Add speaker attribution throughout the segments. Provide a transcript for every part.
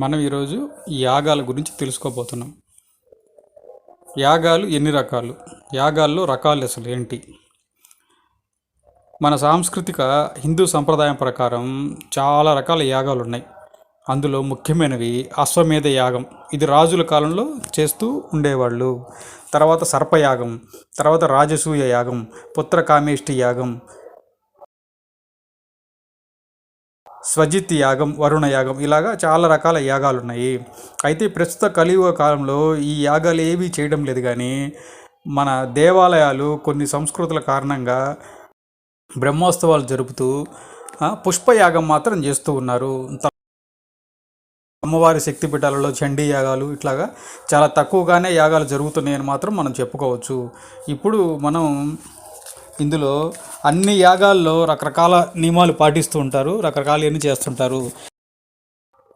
Speaker 1: మనం ఈరోజు యాగాల గురించి తెలుసుకోబోతున్నాం. యాగాలు ఎన్ని రకాలు? యాగాల్లో రకాలు అసలు ఏంటి? మన సాంస్కృతిక హిందూ సంప్రదాయం ప్రకారం చాలా రకాల యాగాలు ఉన్నాయి. అందులో ముఖ్యమైనవి అశ్వమేధ యాగం. ఇది రాజుల కాలంలో చేస్తూ ఉండేవాళ్ళు. తర్వాత సర్పయాగం తర్వాత రాజసూయ యాగం పుత్రకామేష్టి యాగం స్వజిత్ యాగం వరుణ యాగం ఇలాగా చాలా రకాల యాగాలు ఉన్నాయి అయితే ప్రస్తుత కలియుగ కాలంలో ఈ యాగాలు ఏవి చేయడం లేదు కానీ మన దేవాలయాలు కొన్ని సంస్కృతుల కారణంగా బ్రహ్మోత్సవాలు జరుపుతూ పుష్పయాగం మాత్రం చేస్తూ ఉన్నారు. త- అమ్మవారి శక్తిపీఠాలలో చండీ యాగాలు ఇట్లాగా చాలా తక్కువగానే యాగాలు జరుగుతున్నాయని మాత్రం మనం చెప్పుకోవచ్చు. ఇప్పుడు మనం ఇందులో అన్ని యాగాల్లో రకరకాల నియమాలు పాటిస్తూ ఉంటారు రకరకాలన్నీ చేస్తుంటారు.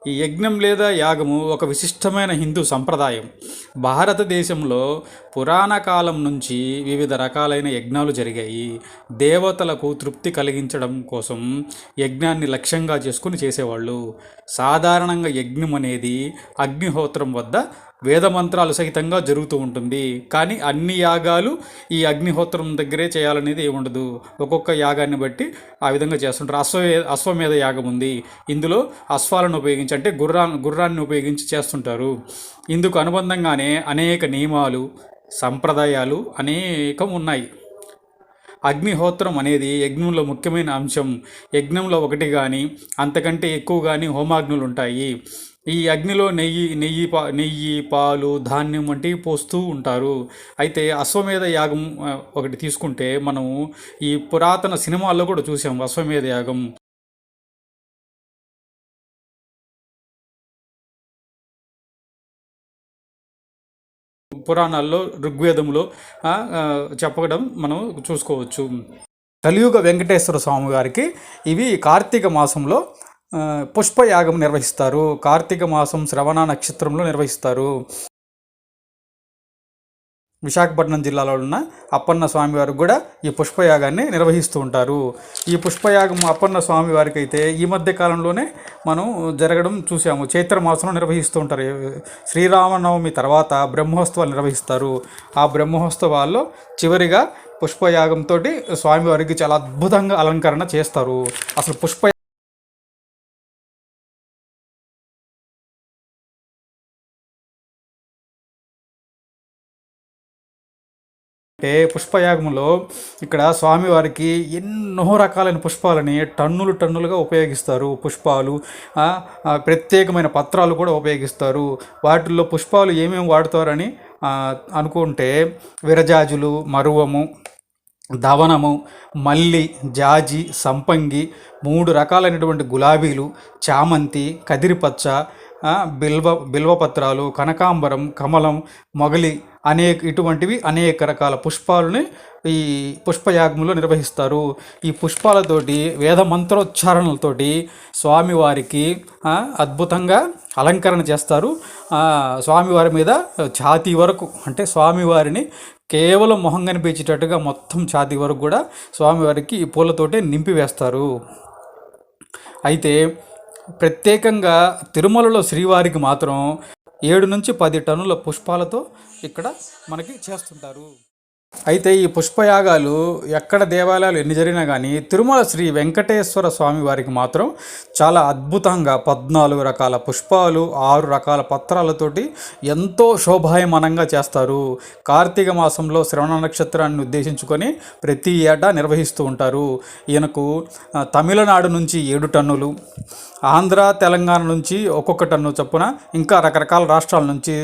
Speaker 1: ఈ యజ్ఞం లేదా యాగము ఒక విశిష్టమైన హిందూ సంప్రదాయం. భారతదేశంలో పురాణ కాలం నుంచి వివిధ రకాలైన యజ్ఞాలు జరిగాయి. దేవతలకు తృప్తి కలిగించడం కోసం యజ్ఞాన్ని లక్ష్యంగా చేసుకుని చేసేవాళ్ళు. సాధారణంగా యజ్ఞం అనేది అగ్నిహోత్రం వద్ద వేద మంత్రాలు సహితంగా జరుగుతూ ఉంటుంది. కానీ అన్ని యాగాలు ఈ అగ్నిహోత్రం దగ్గరే చేయాలనేది ఉండదు ఒక్కొక్క యాగాన్ని బట్టి ఆ విధంగా చేస్తుంటారు. అశ్వ అశ్వమేధ యాగం ఉంది. ఇందులో అశ్వాలను ఉపయోగించి అంటే గుర్రా గుర్రాన్ని ఉపయోగించి చేస్తుంటారు. ఇందుకు అనుబంధంగానే అనేక నియమాలు సంప్రదాయాలు అనేకం ఉన్నాయి. అగ్నిహోత్రం అనేది యజ్ఞంలో ముఖ్యమైన అంశం. యజ్ఞంలో ఒకటి కానీ అంతకంటే ఎక్కువ కానీ హోమాగ్నులు ఉంటాయి. ఈ అగ్నిలో నెయ్యి నెయ్యి పా నెయ్యి పాలు ధాన్యం వంటివి పోస్తూ ఉంటారు. అయితే అశ్వమేధ యాగం ఒకటి తీసుకుంటే మనం ఈ పురాతన సినిమాల్లో కూడా చూసాం అశ్వమేధ యాగం. పురాణాల్లో ఋగ్వేదంలో చెప్పడం మనం చూసుకోవచ్చు. కలియుగ వెంకటేశ్వర స్వామి గారికి ఇవి కార్తీక మాసంలో పుష్పయాగం నిర్వహిస్తారు. కార్తీక మాసం శ్రవణ నక్షత్రంలో నిర్వహిస్తారు. విశాఖపట్నం జిల్లాలో ఉన్న అప్పన్న స్వామి వారికి కూడా ఈ పుష్పయాగాన్ని నిర్వహిస్తూ ఉంటారు. ఈ పుష్పయాగం అప్పన్న స్వామి వారికి అయితే ఈ మధ్య కాలంలోనే మనం జరగడం చూసాము చైత్ర మాసంలో నిర్వహిస్తూ ఉంటారు. శ్రీరామనవమి తర్వాత బ్రహ్మోత్సవాలు నిర్వహిస్తారు. ఆ బ్రహ్మోత్సవాల్లో చివరిగా పుష్పయాగంతో స్వామివారికి చాలా అద్భుతంగా అలంకరణ చేస్తారు. అసలు పుష్ప అంటే పుష్పయాగంలో ఇక్కడ స్వామివారికి ఎన్నో రకాలైన పుష్పాలని టన్నులు టన్నులుగా ఉపయోగిస్తారు. పుష్పాలు ప్రత్యేకమైన పత్రాలు కూడా ఉపయోగిస్తారు. వాటిల్లో పుష్పాలు ఏమేమి వాడతారని అనుకుంటే విరజాజులు మరువము దవనము మల్లి జాజి సంపంగి మూడు రకాలైనటువంటి గులాబీలు చామంతి కదిరిపచ్చ బిల్వ బిల్వపత్రాలు కనకాంబరం కమలం మొగలి అనేక ఇటువంటివి అనేక రకాల పుష్పాలని ఈ పుష్పయాగంలో నిర్వహిస్తారు. ఈ పుష్పాలతోటి వేద మంత్రోచ్చారణలతోటి స్వామివారికి అద్భుతంగా అలంకరణ చేస్తారు. స్వామివారి మీద ఛాతీ వరకు అంటే స్వామివారిని కేవలం మొహం కనిపించేటట్టుగా మొత్తం ఛాతీ వరకు కూడా స్వామివారికి ఈ పూలతోటే నింపివేస్తారు అయితే ప్రత్యేకంగా తిరుమలలో శ్రీవారికి మాత్రం ఏడు నుంచి పది టన్నుల పుష్పాలతో ఇక్కడ మనకి చేస్తుంటారు. అయితే ఈ పుష్పయాగాలు ఎక్కడ దేవాలయాలు ఎన్ని జరిగినా కానీ తిరుమల శ్రీ వెంకటేశ్వర స్వామి వారికి మాత్రం చాలా అద్భుతంగా పద్నాలుగు రకాల పుష్పాలు ఆరు రకాల పత్రాలతోటి ఎంతో శోభాయమానంగా చేస్తారు. కార్తీక మాసంలో శ్రవణ నక్షత్రాన్ని ఉద్దేశించుకొని ప్రతి ఏటా నిర్వహిస్తూ ఉంటారు. ఈయనకు తమిళనాడు నుంచి ఏడు టన్నులు ఆంధ్ర తెలంగాణ నుంచి ఒక్కొక్క టన్ను చొప్పున ఇంకా రకరకాల రాష్ట్రాల నుంచి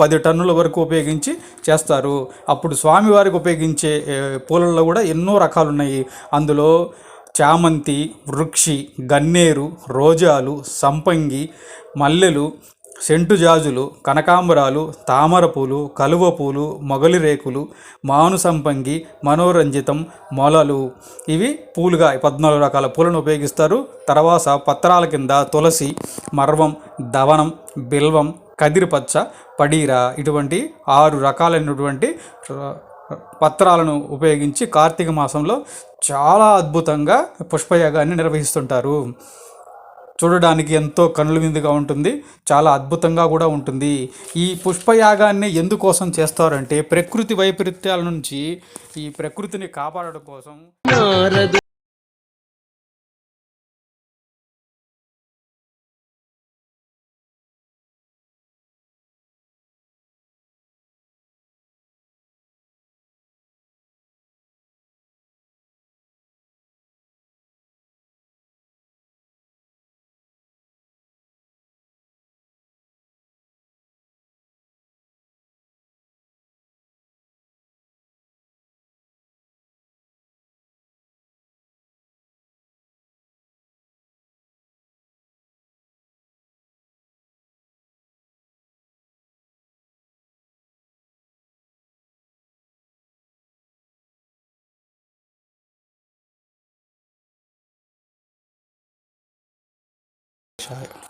Speaker 1: పది టన్నుల వరకు ఉపయోగించి చేస్తారు. అప్పుడు స్వామివారికి ఉపయోగించే పూలలో పూలల్లో కూడా ఎన్నో రకాలు ఉన్నాయి అందులో చామంతి వృక్షి గన్నేరు రోజాలు సంపంగి మల్లెలు సెంటు జాజులు కనకాంబరాలు తామర పూలు కలువ పూలు మొగలి రేకులు మాను సంపంగి మనోరంజితం మొలలు. ఇవి పూలుగా పద్నాలుగు రకాల పూలను ఉపయోగిస్తారు. తర్వాత పత్రాల కింద తులసి మర్వం దవనం బిల్వం కదిరిపచ్చ పడీరా ఇటువంటి ఆరు రకాలైనటువంటి పత్రాలను ఉపయోగించి కార్తీక మాసంలో చాలా అద్భుతంగా పుష్పయాగాన్ని నిర్వహిస్తుంటారు. చూడడానికి ఎంతో కనుల విందుగా ఉంటుంది చాలా అద్భుతంగా కూడా ఉంటుంది. ఈ పుష్పయాగాన్ని ఎందుకోసం చేస్తారంటే ప్రకృతి వైపరీత్యాల నుంచి ఈ ప్రకృతిని కాపాడడం కోసం. Shire.